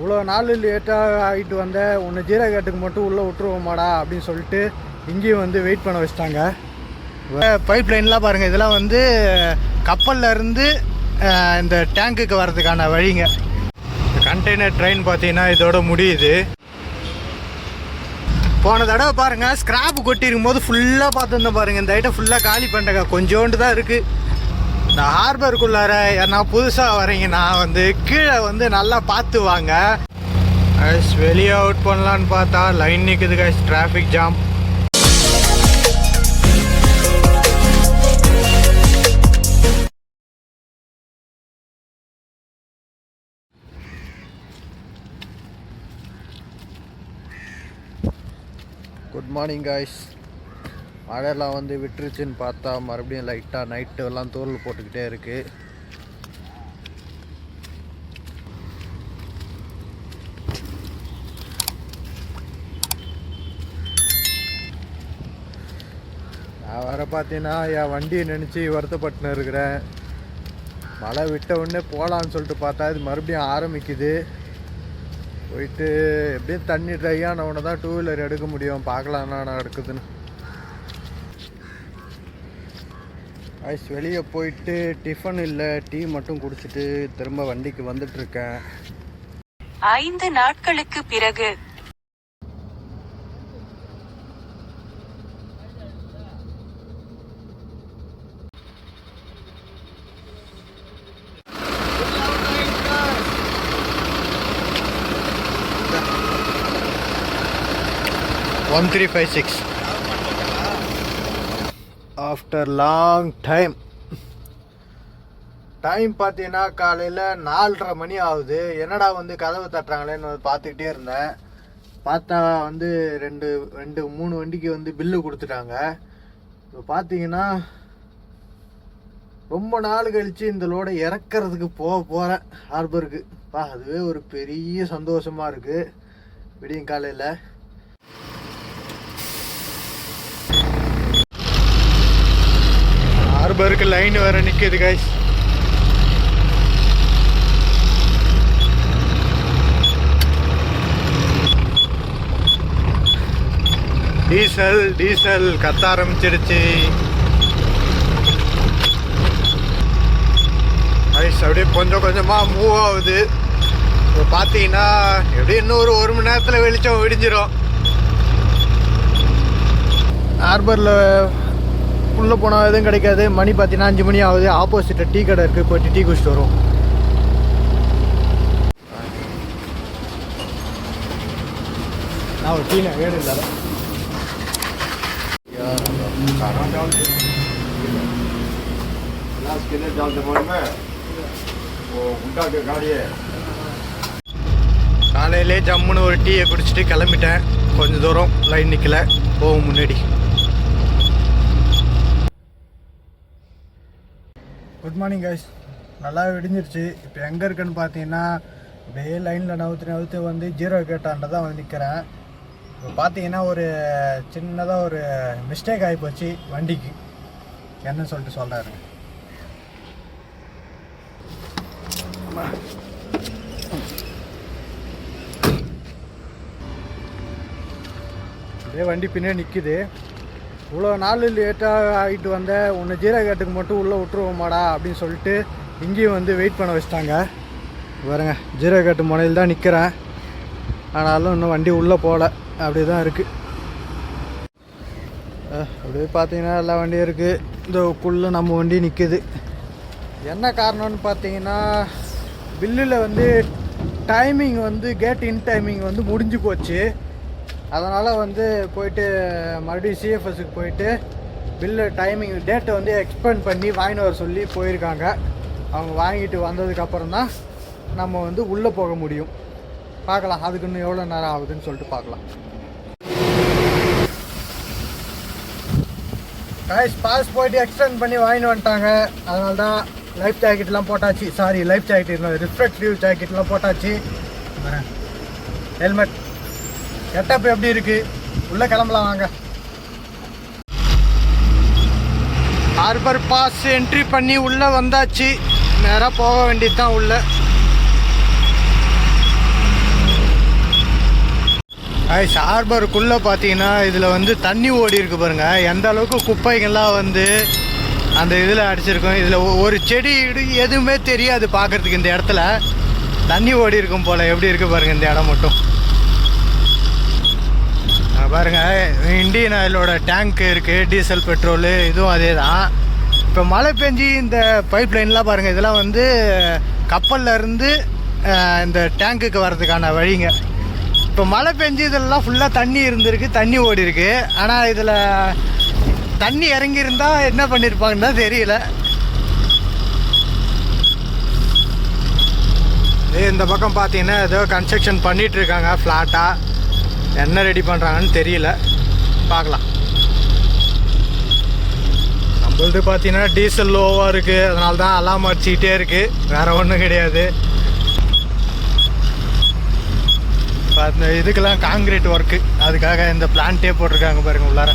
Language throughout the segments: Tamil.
இவ்வளோ நாள் லேட்டாக ஆகிட்டு வந்த. உன்னை ஜீரகாட்டுக்கு மட்டும் உள்ளே விட்டுருவோமாடா அப்படின்னு சொல்லிட்டு இங்கேயும் வந்து வெயிட் பண்ண வச்சிட்டாங்க. பைப் லைன்லாம் பாருங்கள் இதெல்லாம் வந்து கப்பல்ல இருந்து இந்த டேங்குக்கு வர்றதுக்கான வழிங்க. கண்டெய்னர் ட்ரெயின் பார்த்தீங்கன்னா இதோட முடியுது. போன தடவை பாருங்க ஸ்கிராப் கொட்டிருக்கும் போது ஃபுல்லாக பார்த்துருந்தேன் பாருங்கள் இந்த ஐட்டம் ஃபுல்லாக காலி பண்ணிட்டேங்க. கொஞ்சோண்டு தான் இருக்குது இந்த ஹார்பருக்குள்ளார யாருன்னா புதுசாக வரீங்கன்னா வந்து கீழே வந்து நல்லா பார்த்து வாங்க வெளியே அவுட் பண்ணலான்னு பார்த்தா லைன் நிற்குது guys traffic jam good morning guys மழையெல்லாம் வந்து விட்டுருச்சுன்னு பார்த்தா மறுபடியும் லைட்டாக நைட்டு எல்லாம் தூரல் போட்டுக்கிட்டே இருக்கு. நான் வர பார்த்தீங்கன்னா என் வண்டியை நினச்சி வருத்தப்பட்டுன்னு இருக்கிறேன். மழை விட்ட உடனே போகலான்னு சொல்லிட்டு பார்த்தா இது மறுபடியும் ஆரம்பிக்குது. போயிட்டு எப்படியும் தண்ணி ட்ரை ஆனவனை தான் டூ வீலர் எடுக்க முடியும். பார்க்கலாம் என்ன எடுக்குதுன்னு ஐஸ் வெளியே போயிட்டு டிஃபன் இல்லை டீ மட்டும் குடிச்சிட்டு திரும்ப வண்டிக்கு வந்துட்டு இருக்கேன் ஐந்து நாட்களுக்கு பிறகு. One three five six after long time time பார்த்தீங்கன்னா காலையில் நாலரை மணி ஆகுது. என்னடா வந்து கதவு தட்டுறாங்களேன்னு பார்த்துக்கிட்டே இருந்தேன். பார்த்தா வந்து ரெண்டு ரெண்டு மூணு வண்டிக்கு வந்து பில்லு கொடுத்துட்டாங்க. இப்போ பார்த்தீங்கன்னா ரொம்ப நாள் கழிச்சு இந்த லோடை இறக்கிறதுக்கு போக போகிறேன் ஹார்பருக்கு பா அதுவே ஒரு பெரிய சந்தோஷமாக இருக்குது விடியும் காலையில். ஹார்பருக்கு லைன் வேற நிக்குது கைஸ் டீசல் டீசல் கத்த ஆரம்பிச்சிடுச்சு. ஐஸ் அப்படியே கொஞ்சம் கொஞ்சமாக மூவ் ஆகுது. இப்போ பார்த்தீங்கன்னா எப்படியும் இன்னும் ஒரு ஒரு மணி நேரத்தில் வெளிச்சம் விடிஞ்சிடும் ஹார்பரில் உள்ளே போனால் எதுவும் கிடைக்காது. மணி பார்த்தீங்கன்னா அஞ்சு மணி ஆகுது. ஆப்போசிட்டில் டீ கடை இருக்குது. போயிட்டு டீ குடிச்சிட்டு வரும் நான் ஒரு டீ வேணும் இல்லாத காலையிலே ஜம்முன்னு ஒரு டீயை குடிச்சிட்டு கிளம்பிட்டேன். கொஞ்சம் தூரம் லைன் நிற்கல போகும் முன்னாடி. குட் மார்னிங் கைஸ் நல்லா விடிஞ்சிருச்சு. இப்போ எங்கே இருக்குன்னு பார்த்தீங்கன்னா அப்படியே லைனில் நவுத்து நவுத்து வந்து ஜீரோ கேட்டாண்ட தான் வந்து நிற்கிறேன் இப்போ பார்த்தீங்கன்னா ஒரு சின்னதாக ஒரு மிஸ்டேக் ஆகி போச்சு வண்டிக்கு. என்னன்னு சொல்லிட்டு சொல்கிறாரு அப்படியே வண்டி பின்னாடி நிற்குது இவ்வளோ நாள் லேட்டாக ஆகிட்டு வந்த உன்னை ஜீரகேட்டுக்கு மட்டும் உள்ளே விட்டுருவோமாடா அப்படின்னு சொல்லிட்டு இங்கேயும் வந்து வெயிட் பண்ண வச்சிட்டாங்க. பாருங்க ஜீரகேட்டு முனையில் தான் நிற்கிறேன் ஆனாலும் இன்னும் வண்டி உள்ளே போகல அப்படி தான் இருக்குது அப்படியே பார்த்தீங்கன்னா எல்லா வண்டியும் இருக்குது இந்த குள்ளே நம்ம வண்டி நிற்குது என்ன காரணம்னு பார்த்தீங்கன்னா பில்லில் வந்து டைமிங் வந்து கேட் இன் டைமிங் வந்து முடிஞ்சு போச்சு. அதனால் வந்து போயிட்டு மறுபடியும் சிஎஃப்எஸ்க்கு போயிட்டு பில்லு டைமிங் டேட்டை வந்து எக்ஸ்பெண்ட் பண்ணி வாங்கிட்டு வர சொல்லி போயிருக்காங்க. அவங்க வாங்கிட்டு வந்ததுக்கப்புறம் தான் நம்ம வந்து உள்ளே போக முடியும். பார்க்கலாம் அதுக்கு இன்னும் எவ்வளோ நேரம் ஆகுதுன்னு சொல்லிட்டு பார்க்கலாம். கைஸ் பாஸ் போயிட்டு எக்ஸ்டெண்ட் பண்ணி வாங்கிட்டு வந்துட்டாங்க. அதனால தான் லைஃப் ஜாக்கெட்லாம் போட்டாச்சு. சாரி லைஃப் ஜாக்கெட் இல்லை ரிஃப்ளெக்டிவ் ஜாக்கெட்லாம் போட்டாச்சு. ஹெல்மெட் கெட்டப் எப்படி இருக்கு. உள்ள கிளம்பலாம் வாங்க. ஹார்பர் பாஸ் என்ட்ரி பண்ணி உள்ள வந்தாச்சு. நேராக போக வேண்டியது தான் உள்ள ஐஸ் ஹார்பருக்குள்ளே பார்த்தீங்கன்னா இதில் வந்து தண்ணி ஓடி இருக்கு பாருங்கள் எந்த அளவுக்கு குப்பைகள்லாம் வந்து அந்த இதில் அடிச்சிருக்கும். இதில் ஒரு செடி எதுவுமே தெரியாது பார்க்கறதுக்கு இந்த இடத்துல. தண்ணி ஓடி இருக்கும் போல் எப்படி இருக்குது பாருங்கள் இந்த இடம் மட்டும். பாருங்கள் இண்டியன் ஆயிலோட டேங்க் இருக்குது டீசல் பெட்ரோலு இதுவும் அதே தான் இப்போ மழை பெஞ்சு இந்த பைப் லைன்லாம் பாருங்கள் இதெல்லாம் வந்து கப்பல்ல இருந்து இந்த டேங்குக்கு வர்றதுக்கான வழிங்க. இப்போ மழை பெஞ்சு இதெல்லாம் ஃபுல்லாக தண்ணி இருந்திருக்கு தண்ணி ஓடி இருக்கு ஆனால் இதில் தண்ணி இறங்கியிருந்தா என்ன பண்ணியிருப்பாங்கன்னு தான் தெரியல. இந்த பக்கம் பார்த்தீங்கன்னா ஏதோ கன்ஸ்ட்ரக்ஷன் பண்ணிகிட்ருக்காங்க இருக்காங்க ஃப்ளாட்டாக என்ன ரெடி பண்ணுறாங்கன்னு தெரியல. பார்க்கலாம். நம்மளது பார்த்தீங்கன்னா டீசல் லோவாக இருக்குது அதனால தான் அலாம் அடிச்சிக்கிட்டே இருக்குது வேறு ஒன்றும் கிடையாது. இப்ப இதுக்கெல்லாம் காங்கிரீட் ஒர்க்கு அதுக்காக இந்த பிளான்ட்டே போட்டிருக்காங்க பாருங்கள் உள்ளார.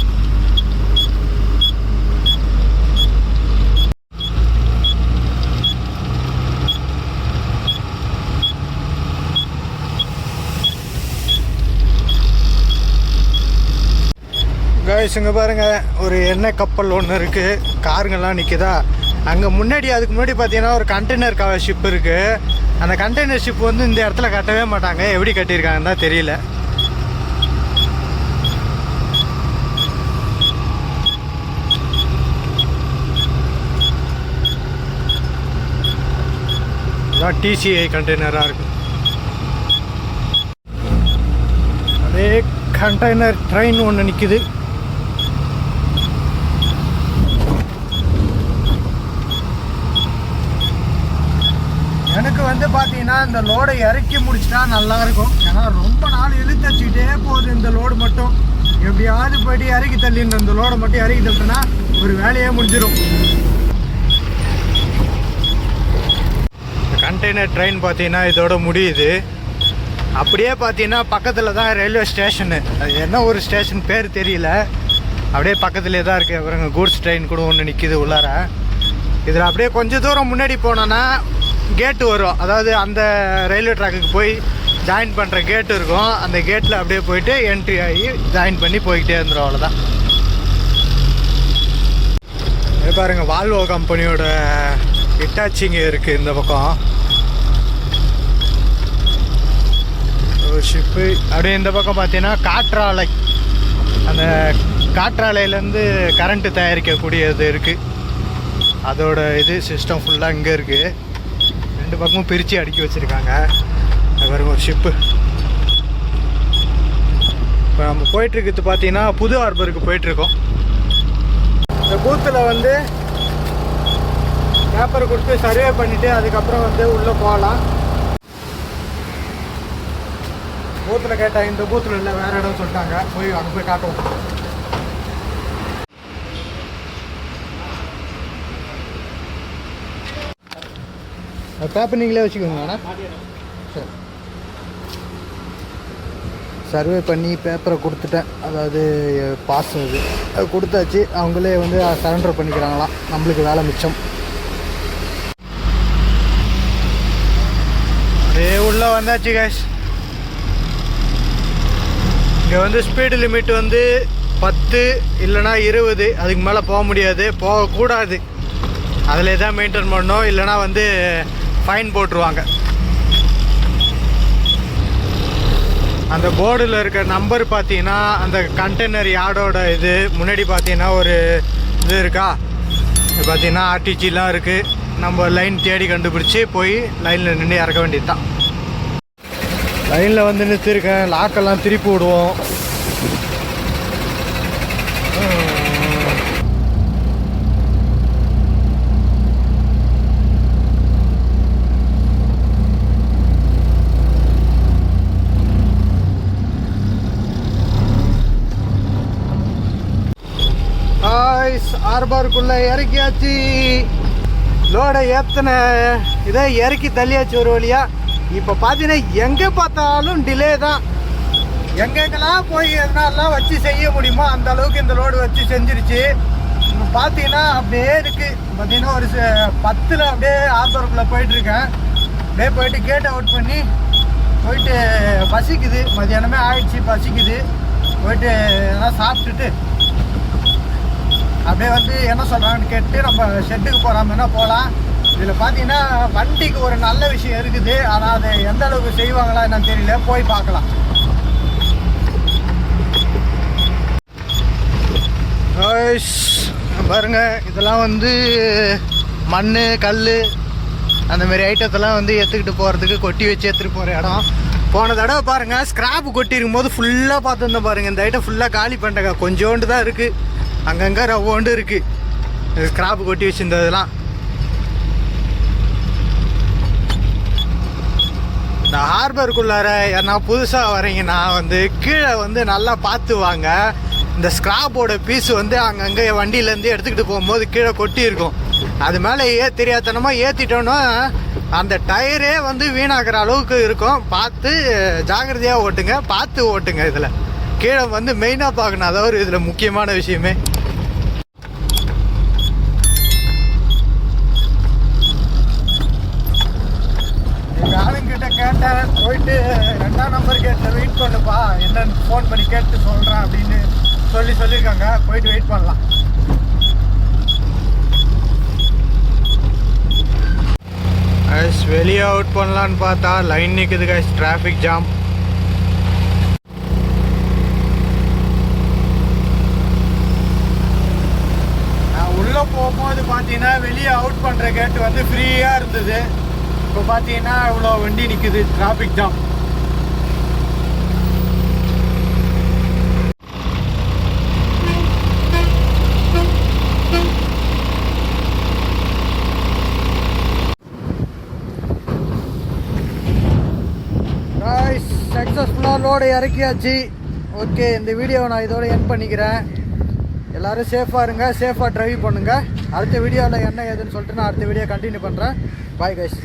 கைஸ் பாருங்க. ஒரு எண்ணெய் கப்பல் ஒன்று இருக்குது காருங்கெல்லாம் நிற்குதா அங்கே முன்னாடி அதுக்கு முன்னாடி பார்த்தீங்கன்னா ஒரு கண்டெய்னர் ஷிப் இருக்குது அந்த கண்டெய்னர் ஷிப் வந்து இந்த இடத்துல கட்டவே மாட்டாங்க. எப்படி கட்டியிருக்காங்கன்னு தான் தெரியல. டிசிஐ கண்டெய்னராக இருக்கு. அதே கண்டெய்னர் ட்ரெயின் ஒன்று நிற்குது எனக்கு வந்து பார்த்தீங்கன்னா இந்த லோடை இறக்கி முடிச்சிட்டா நல்லா இருக்கும் ஏன்னா ரொம்ப நாள் இழுத்து வச்சுக்கிட்டே போகுது இந்த லோடு மட்டும். எப்படியாவது போயிட்டு இறக்கி தள்ளின்னு இந்த லோடை மட்டும் இறக்கி தள்ளிட்டேன்னா ஒரு வேலையே முடிஞ்சிடும் கண்டெய்னர் ட்ரெயின் பார்த்தீங்கன்னா இதோட முடியுது. அப்படியே பார்த்தீங்கன்னா பக்கத்தில் தான் ரயில்வே ஸ்டேஷனு அது என்ன ஒரு ஸ்டேஷன் பேர் தெரியல. அப்படியே பக்கத்துலேயே தான் இருக்குது அப்புறம் கூட்ஸ் ட்ரெயின் கூட ஒன்று நிற்கிது உள்ளார. இதில் அப்படியே கொஞ்சம் தூரம் முன்னாடி போனோன்னா கேட்டு வரும். அதாவது அந்த ரயில்வே ட்ராக்குக்கு போய் ஜாயின் பண்ணுற கேட்டு இருக்கும். அந்த கேட்டில் அப்படியே போயிட்டு என்ட்ரி ஆகி ஜாயின் பண்ணி போய்கிட்டே இருந்துடும் அவ்வளோதான் பாருங்க வால்வோ கம்பெனியோட இட்டாச்சிங்க இருக்குது இந்த பக்கம். ஒரு ஷிப்பு அப்படியே இந்த பக்கம் பார்த்தீங்கன்னா காற்றாலை. அந்த காற்றாலையிலேருந்து கரண்ட்டு தயாரிக்கக்கூடியது இருக்குது அதோட இது சிஸ்டம் ஃபுல்லாக இங்கே இருக்குது ரெண்டு பக்கமும் பிரித்து அடுக்கி வச்சுருக்காங்க. அது பாருங்க ஒரு ஷிப்பு இப்போ நம்ம போயிட்டுருக்கிறது பார்த்தீங்கன்னா புது ஹார்பருக்கு போயிட்டுருக்கோம். இந்த பூத்தில் வந்து பேப்பர் கொடுத்து சர்வே பண்ணிவிட்டு அதுக்கப்புறம் வந்து உள்ளே போகலாம். பூத்தில் கேட்டால் இந்த பூத்தில் இல்லை வேறு இடம் சொல்லிட்டாங்க. போய் அங்கே போய் காட்டுவோம். பேப்பர் நீங்களே வச்சுக்கோங்க வேணா. சரி. சர்வே பண்ணி பேப்பரை கொடுத்துட்டேன். அதாவது பாஸ் அது. அது கொடுத்தாச்சு. அவங்களே வந்து சரண்டர் பண்ணிக்கிறாங்களாம். நம்மளுக்கு வேலை மிச்சம். அப்படியே உள்ளே வந்தாச்சு கேஷ் இங்கே வந்து ஸ்பீடு லிமிட் வந்து பத்து இல்லைனா இருபது. அதுக்கு மேலே போக முடியாது. போகக்கூடாது. அதில் தான் மெயின்டைன் பண்ணணும். இல்லைனா வந்து ஃபைன் போட்டுருவாங்க. அந்த போர்டில் இருக்க நம்பர் பார்த்தீங்கன்னா அந்த கண்டெய்னர் யார்டோட இது? முன்னாடி பார்த்தீங்கன்னா ஒரு இது இருக்கா? இது பார்த்தீங்கன்னா ஆர்டிஜிலாம் இருக்குது நம்ம லைன் தேடி கண்டுபிடிச்சி போய் லைனில் நின்று இறக்க வேண்டியது தான் லைனில் வந்து நிறுத்திருக்கேன். லாக்கெல்லாம் திருப்பி விடுவோம். ஆய்ஸ் இறக்கியாச்சு. லோடை ஏற்றின இதை இறக்கி தள்ளியாச்சு ஒரு வழியா. இப்போ பார்த்தீங்கன்னா எங்கே பார்த்தாலும் டிலே தான். எங்கெங்கெல்லாம் போய் எதனாலாம் வச்சு செய்ய முடியுமோ அந்த அளவுக்கு இந்த லோடு வச்சு செஞ்சிருச்சு. இப்போ பார்த்தீங்கன்னா அப்படியே இருக்கு. பார்த்தீங்கன்னா ஒரு ச- பத்தில் அப்படியே ஆர்பாருக்குள்ளே போயிட்டுருக்கேன். அப்படியே போயிட்டு கேட் அவுட் பண்ணி போயிட்டு பசிக்குது. மதியானமே ஆயிடுச்சு பசிக்குது. போயிட்டு எல்லாம் சாப்பிட்டுட்டு அப்படியே வந்து என்ன சொல்கிறாங்கன்னு கேட்டு நம்ம ஷெட்டுக்கு போகிறாமன்னா போகலாம் இதில் பார்த்தீங்கன்னா வண்டிக்கு ஒரு நல்ல விஷயம் இருக்குது. ஆனால் அதை எந்த அளவுக்கு செய்வாங்களா என்னன்னு தெரியல. போய் பார்க்கலாம். பாருங்க. இதெல்லாம் வந்து மண் கல் அந்த மாதிரி ஐட்டத்தெல்லாம் வந்து எடுத்துக்கிட்டு போகிறதுக்கு கொட்டி வச்சு எடுத்துகிட்டு போகிற இடம். போன தடவை பாருங்கள் ஸ்க்ராப் கொட்டி இருக்கும்போது ஃபுல்லாக பார்த்துருந்தோம் பாருங்க. இந்த ஐட்டம் ஃபுல்லாக காலி பண்ணிட்டேங்க. கொஞ்சோண்டு தான் இருக்குது அங்கங்கே ரவ்வோண்டு இருக்குது ஸ்கிராப் கொட்டி வச்சுருந்ததெல்லாம். இந்த ஹார்பருக்குள்ளார ஏன்னா புதுசாக வரீங்கன்னா வந்து கீழே வந்து நல்லா பார்த்து வாங்க. இந்த ஸ்கிராப்போட பீஸ் வந்து அங்கங்கே வண்டியிலேருந்து எடுத்துக்கிட்டு போகும்போது கீழே கொட்டி இருக்கும். அது மேலே ஏ தெரியாதனமாக ஏற்றிட்டோன்னா அந்த டயரே வந்து வீணாகிற அளவுக்கு இருக்கும். பார்த்து ஜாக்கிரதையாக ஓட்டுங்க. பார்த்து ஓட்டுங்க இதில். கீழே வந்து மெயினாக பார்க்கணும். அதாவது இதில் முக்கியமான விஷயமே. போயிட்டு ரெண்டாம் நம்பர் கேட்டில் வெயிட் பண்ணுப்பா. என்னன்னு ஃபோன் பண்ணி கேட்டு சொல்கிறேன் அப்படின்னு சொல்லி சொல்லியிருக்காங்க. போயிட்டு வெயிட் பண்ணலாம். கைஸ் வெளியே அவுட் பண்ணலான்னு பார்த்தா லைன் நிற்குது கைஸ் டிராஃபிக் ஜாம் நான் உள்ளே போகும்போது பார்த்தீங்கன்னா வெளியே அவுட் பண்ணுற கேட் வந்து ஃப்ரீயாக இருந்தது. இப்போ பார்த்தீங்கன்னா இவ்வளோ வண்டி நிற்குது டிராஃபிக் ஜாம் சக்ஸஸ்ஃபுல்லாக லோடு இறக்கியாச்சு. ஓகே இந்த வீடியோவை நான் இதோட என் பண்ணிக்கிறேன். எல்லாரும் சேஃபாக இருங்க சேஃபாக ட்ரைவ் பண்ணுங்கள் அடுத்த வீடியோவில் என்ன ஏதுன்னு சொல்லிட்டு நான் அடுத்த வீடியோ கண்டினியூ பண்ணுறேன் பாய் கைஸ்